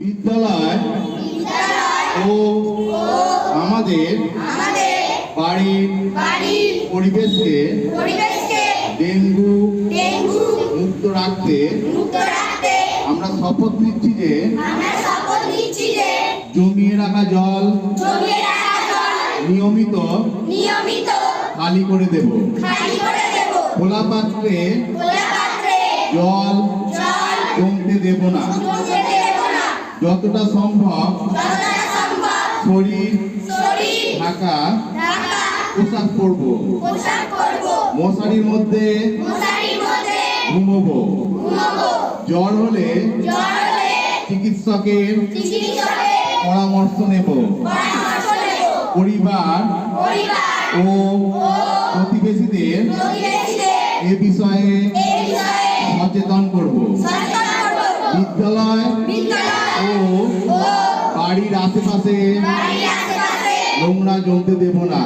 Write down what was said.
বিদ্যালয় ও আমাদের বাড়ির পরিবেশকে ডেঙ্গু মুক্ত রাখতে আমরা শপথ নিচ্ছি যে জমিয়ে রাখা জল নিয়মিত খালি করে দেব। খালি পাত্রে জল জমতে দেব না। যতটা সম্ভব শরীর ঢাকা পোশাক পরব। করব মশারির মধ্যে মধ্যে জ্বর হলে চিকিৎসকের পরামর্শ নেব। পরিবার ও প্রতিবেশীদের এ বিষয়ে সচেতন করব। বিদ্যালয় আশেপাশে। নোংরা জমতে দেব না।